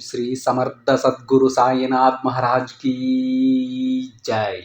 శ్రీ సమర్థ సద్గురు సాయినాథ్ మహారాజ్ కీ జై.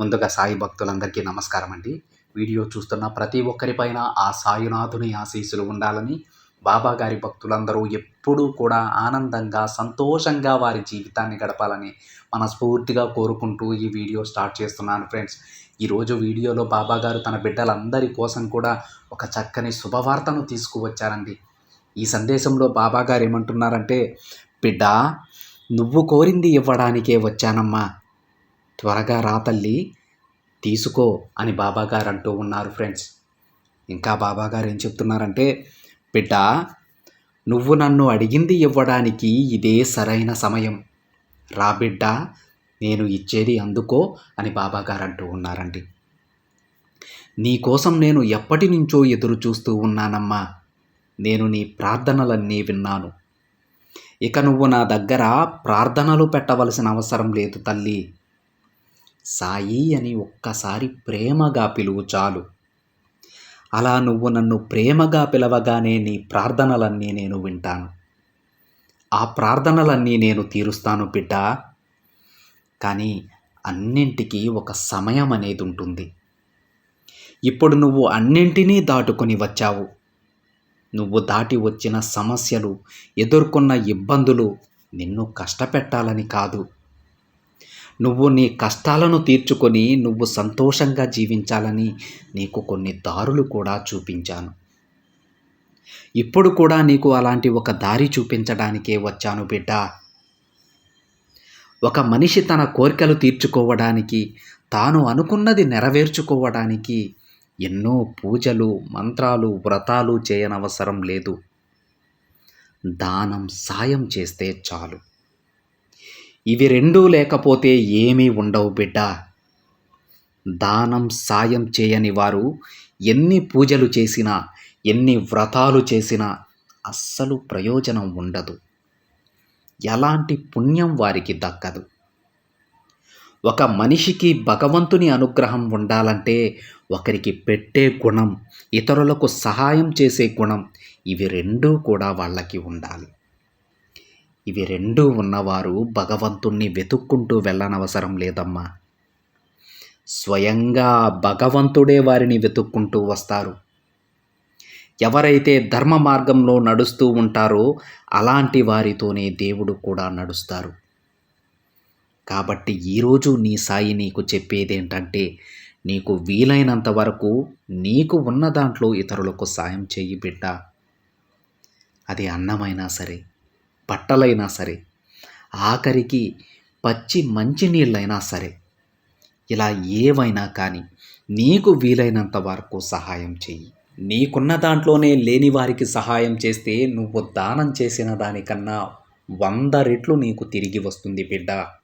ముందుగా సాయి భక్తులందరికీ నమస్కారం అండి. వీడియో చూస్తున్న ప్రతి ఒక్కరిపైన ఆ సాయినాథుని ఆశీస్సులు ఉండాలని బాబా గారి భక్తులందరూ ఎప్పుడూ కూడా ఆనందంగా సంతోషంగా వారి జీవితాన్ని గడపాలని మనస్ఫూర్తిగా కోరుకుంటూ ఈ వీడియో స్టార్ట్ చేస్తున్నాను ఫ్రెండ్స్. ఈరోజు వీడియోలో బాబా గారు తన బిడ్డలందరి కోసం కూడా ఒక చక్కని శుభవార్తను తీసుకువచ్చారండి. ఈ సందేశంలో బాబాగారు ఏమంటున్నారంటే బిడ్డ నువ్వు కోరింది ఇవ్వడానికే వచ్చానమ్మా. త్వరగా రా తల్లి తీసుకో అని బాబాగారు అంటూ ఉన్నారు ఫ్రెండ్స్. ఇంకా బాబాగారు ఏం చెప్తున్నారంటే బిడ్డ నువ్వు నన్ను అడిగింది ఇవ్వడానికి ఇదే సరైన సమయం. రా బిడ్డ నేను ఇచ్చేది అందుకో అని బాబాగారు అంటూ ఉన్నారండి. నీకోసం నేను ఎప్పటి నుంచో ఎదురు చూస్తూ ఉన్నానమ్మా. నేను నీ ప్రార్థనలన్నీ విన్నాను. ఇక నువ్వు నా దగ్గర ప్రార్థనలు పెట్టవలసిన అవసరం లేదు తల్లి. సాయి అని ఒక్కసారి ప్రేమగా పిలువు చాలు. అలా నువ్వు నన్ను ప్రేమగా పిలవగానే నీ ప్రార్థనలన్నీ నేను వింటాను. ఆ ప్రార్థనలన్నీ నేను తీరుస్తాను బిడ్డ. కానీ అన్నింటికీ ఒక సమయం అనేది ఉంటుంది ఇప్పుడు నువ్వు అన్నింటినీ దాటుకొని వచ్చావు. నువ్వు దాటి వచ్చిన సమస్యలు ఎదుర్కొన్న ఇబ్బందులు నిన్ను కష్టపెట్టాలని కాదు. నువ్వు నీ కష్టాలను తీర్చుకొని నువ్వు సంతోషంగా జీవించాలని నీకు కొన్ని దారులు కూడా చూపించాను. ఇప్పుడు కూడా నీకు అలాంటి ఒక దారి చూపించడానికే వచ్చాను బిడ్డ. ఒక మనిషి తన కోరికలు తీర్చుకోవడానికి తాను అనుకున్నది నెరవేర్చుకోవడానికి ఎన్నో పూజలు మంత్రాలు వ్రతాలు చేయనవసరం లేదు. దానం సాయం చేస్తే చాలు. ఇవి రెండూ లేకపోతే ఏమీ ఉండవు బిడ్డ. దానం సాయం చేయని వారు ఎన్ని పూజలు చేసినా ఎన్ని వ్రతాలు చేసినా అస్సలు ప్రయోజనం ఉండదు. ఎలాంటి పుణ్యం వారికి దక్కదు. ఒక మనిషికి భగవంతుని అనుగ్రహం ఉండాలంటే ఒకరికి పెట్టే గుణం ఇతరులకు సహాయం చేసే గుణం ఇవి రెండూ కూడా వాళ్ళకి ఉండాలి. ఇవి రెండూ ఉన్నవారు భగవంతుణ్ణి వెతుక్కుంటూ వెళ్ళనవసరం లేదమ్మా. స్వయంగా భగవంతుడే వారిని వెతుక్కుంటూ వస్తారు. ఎవరైతే ధర్మ మార్గంలో నడుస్తూ ఉంటారో అలాంటి వారితోనే దేవుడు కూడా నడుస్తారు. కాబట్టి ఈరోజు నీ సాయి నీకు చెప్పేదేంటంటే నీకు వీలైనంత వరకు నీకు ఉన్న దాంట్లో ఇతరులకు సాయం చెయ్యి బిడ్డ. అది అన్నమైనా సరే బట్టలైనా సరే ఆఖరికి పచ్చి మంచినీళ్ళైనా సరే ఇలా ఏవైనా కానీ నీకు వీలైనంత వరకు సహాయం చెయ్యి. నీకున్న దాంట్లోనే లేని వారికి సహాయం చేస్తే నువ్వు దానం చేసిన దానికన్నా వంద రెట్లు నీకు తిరిగి వస్తుంది బిడ్డ.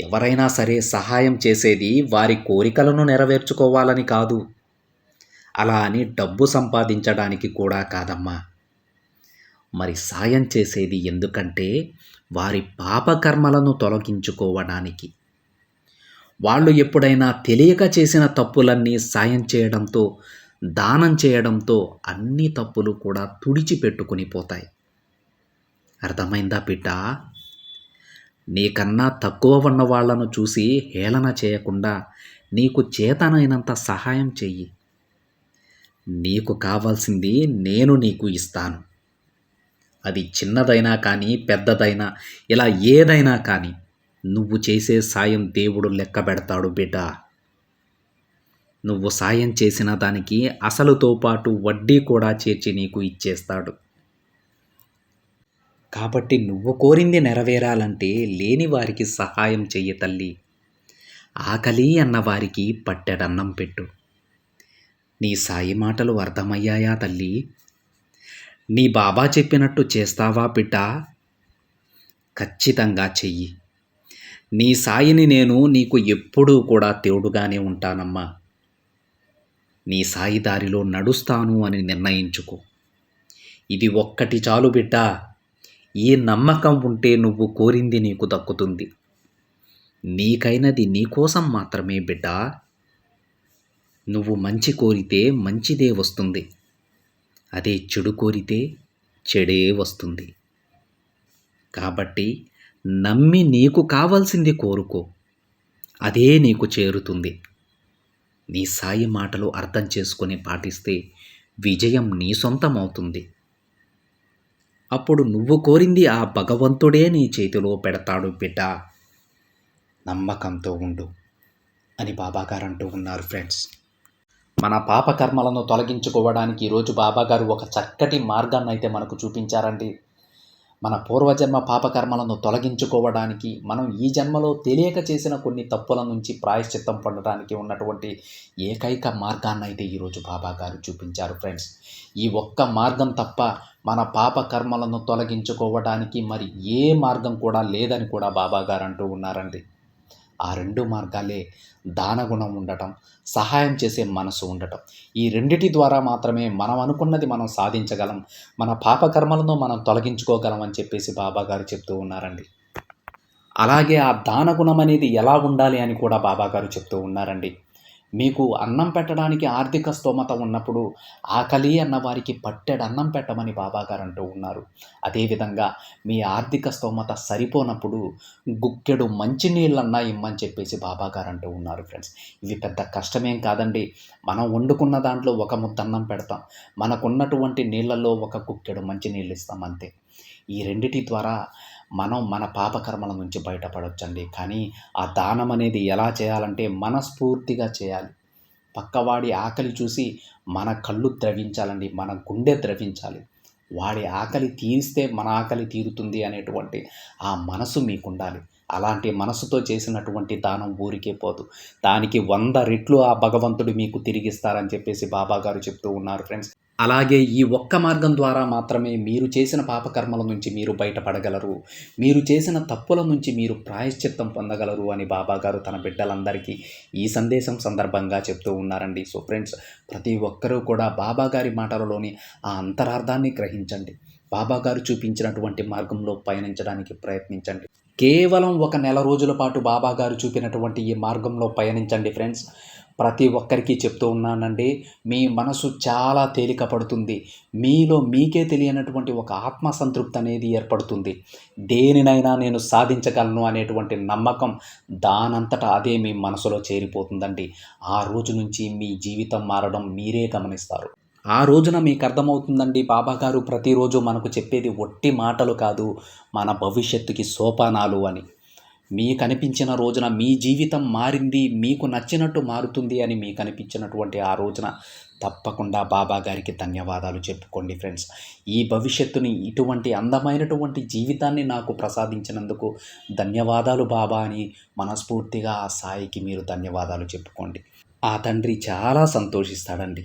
ఎవరైనా సరే సహాయం చేసేది వారి కోరికలను నెరవేర్చుకోవాలని కాదు. అలా అని డబ్బు సంపాదించడానికి కూడా కాదమ్మా. మరి సాయం చేసేది ఎందుకంటే వారి పాపకర్మలను తొలగించుకోవడానికి. వాళ్ళు ఎప్పుడైనా తెలియక చేసిన తప్పులన్నీ సాయం చేయడంతో దానం చేయడంతో అన్ని తప్పులు కూడా తుడిచిపెట్టుకుని పోతాయి. అర్థమైందా బిడ్డ? నీకన్నా తక్కువ ఉన్న వాళ్ళను చూసి హేళన చేయకుండా నీకు చేతనైనంత సహాయం చెయ్యి. నీకు కావాల్సింది నేను నీకు ఇస్తాను. అది చిన్నదైనా కానీ పెద్దదైనా ఇలా ఏదైనా కానీ నువ్వు చేసే సాయం దేవుడు లెక్క పెడతాడు బిడ్డ. నువ్వు సాయం చేసిన దానికి అసలుతో పాటు వడ్డీ కూడా చేర్చి నీకు ఇచ్చేస్తాడు. కాబట్టి నువ్వు కోరింది నెరవేరాలంటే లేని వారికి సహాయం చెయ్యి తల్లి. ఆకలి అన్న వారికి పట్టెడన్నం పెట్టు. నీ సాయి మాటలు అర్థమయ్యాయా తల్లి? నీ బాబా చెప్పినట్టు చేస్తావా బిడ్డ ఖచ్చితంగా చెయ్యి. నీ సాయిని నేను నీకు ఎప్పుడూ కూడా తేడుగానే ఉంటానమ్మా. నీ సాయి దారిలో నడుస్తాను అని నిర్ణయించుకో. ఇది ఒక్కటి చాలు బిడ్డా ఈ నమ్మకం ఉంటే నువ్వు కోరింది నీకు దక్కుతుంది. నీకైనది నీకోసం మాత్రమే బిడ్డ. నువ్వు మంచి కోరితే మంచిదే వస్తుంది. అదే చెడు కోరితే చెడే వస్తుంది. కాబట్టి నమ్మి నీకు కావాల్సింది కోరుకో. అదే నీకు చేరుతుంది. నీ సాయి మాటలు అర్థం చేసుకొని పాటిస్తే విజయం నీ సొంతం అవుతుంది అప్పుడు నువ్వు కోరింది ఆ భగవంతుడే నీ చేతిలో పెడతాడు బిడ్డ. నమ్మకంతో ఉండు అని బాబాగారు అంటూ ఉన్నారు ఫ్రెండ్స్. మన పాపకర్మలను తొలగించుకోవడానికి ఈరోజు బాబాగారు ఒక చక్కటి మార్గాన్ని అయితే మనకు చూపించారండి. మన పూర్వజన్మ పాపకర్మలను తొలగించుకోవడానికి మనం ఈ జన్మలో తెలియక చేసిన కొన్ని తప్పుల నుంచి ప్రాయశ్చిత్తం పొందడానికి ఉన్నటువంటి ఏకైక మార్గాన్ని అయితే ఈరోజు బాబాగారు చూపించారు ఫ్రెండ్స్. ఈ ఒక్క మార్గం తప్ప మన పాప కర్మలను తొలగించుకోవడానికి మరి ఏ మార్గం కూడా లేదని కూడా బాబాగారు అంటూ ఉన్నారండి. ఆ రెండు మార్గాలే దానగుణం ఉండటం సహాయం చేసే మనసు ఉండటం. ఈ రెండిటి ద్వారా మాత్రమే మనం అనుకున్నది మనం సాధించగలం మన పాపకర్మలను మనం తొలగించుకోగలం అని చెప్పేసి బాబాగారు చెప్తూ ఉన్నారండి. అలాగే ఆ దానగుణం అనేది ఎలా ఉండాలి అని కూడా బాబాగారు చెప్తూ ఉన్నారండి. మీకు అన్నం పెట్టడానికి ఆర్థిక స్తోమత ఉన్నప్పుడు ఆకలి అన్న వారికి పట్టెడు అన్నం పెట్టమని బాబాగారు అంటూ ఉన్నారు. అదేవిధంగా మీ ఆర్థిక స్తోమత సరిపోనప్పుడు గుక్కెడు మంచినీళ్ళన్నా ఇమ్మని చెప్పేసి బాబాగారు అంటూ ఉన్నారు ఫ్రెండ్స్ ఇవి పెద్ద కష్టమేం కాదండి. మనం వండుకున్న దాంట్లో ఒక ముద్ద అన్నం పెడతాం. మనకున్నటువంటి నీళ్ళల్లో ఒక గుక్కెడు మంచినీళ్ళు ఇస్తాం అంతే. ఈ రెండిటి ద్వారా మనం మన పాపకర్మల నుంచి బయటపడవచ్చండి కానీ ఆ దానం అనేది ఎలా చేయాలంటే మనస్ఫూర్తిగా చేయాలి. పక్కవాడి ఆకలి చూసి మన కళ్ళు ద్రవించాలండి మన గుండె ద్రవించాలి. వాడి ఆకలి తీరిస్తే మన ఆకలి తీరుతుంది అనేటువంటి ఆ మనసు మీకు ఉండాలి అలాంటి మనసుతో చేసినటువంటి దానం ఊరికే పోదు. దానికి వంద రెట్లు ఆ భగవంతుడు మీకు తిరిగిస్తారని చెప్పేసి బాబాగారు చెప్తూ ఉన్నారు ఫ్రెండ్స్. అలాగే ఈ ఒక్క మార్గం ద్వారా మాత్రమే మీరు చేసిన పాపకర్మల నుంచి మీరు బయటపడగలరు. మీరు చేసిన తప్పుల నుంచి మీరు ప్రాయశ్చిత్తం పొందగలరు అని బాబాగారు తన బిడ్డలందరికీ ఈ సందేశం సందర్భంగా చెప్తూ ఉన్నారండి. సో ఫ్రెండ్స్ ప్రతి ఒక్కరూ కూడా బాబాగారి మాటలలోని ఆ అంతరార్థాన్ని గ్రహించండి. బాబాగారు చూపించినటువంటి మార్గంలో పయనించడానికి ప్రయత్నించండి. కేవలం ఒక నెల రోజుల పాటు బాబాగారు చూపినటువంటి ఈ మార్గంలో పయనించండి ఫ్రెండ్స్. ప్రతి ఒక్కరికి చెప్తూ ఉన్నానండి మీ మనసు చాలా తేలిక పడుతుంది మీలో మీకే తెలియనటువంటి ఒక ఆత్మ సంతృప్తి అనేది ఏర్పడుతుంది. దేనినైనా నేను సాధించగలను అనేటువంటి నమ్మకం దానంతటా అదే మీ మనసులో చేరిపోతుందండి. ఆ రోజు నుంచి మీ జీవితం మారడం మీరే గమనిస్తారు. ఆ రోజున మీకు అర్థమవుతుందండి బాబాగారు ప్రతిరోజు మనకు చెప్పేది ఒట్టి మాటలు కాదు మన భవిష్యత్తుకి సోపానాలు అని. మీకు అనిపించిన రోజున మీ జీవితం మారింది మీకు నచ్చినట్టు మారుతుంది అని మీకు అనిపించినటువంటి ఆ రోజున తప్పకుండా బాబా గారికి ధన్యవాదాలు చెప్పుకోండి ఫ్రెండ్స్. ఈ భవిష్యత్తుని ఇటువంటి అందమైనటువంటి జీవితాన్ని నాకు ప్రసాదించినందుకు ధన్యవాదాలు బాబా అని మనస్ఫూర్తిగా ఆ సాయికి మీరు ధన్యవాదాలు చెప్పుకోండి. ఆ తండ్రి చాలా సంతోషిస్తాడండి.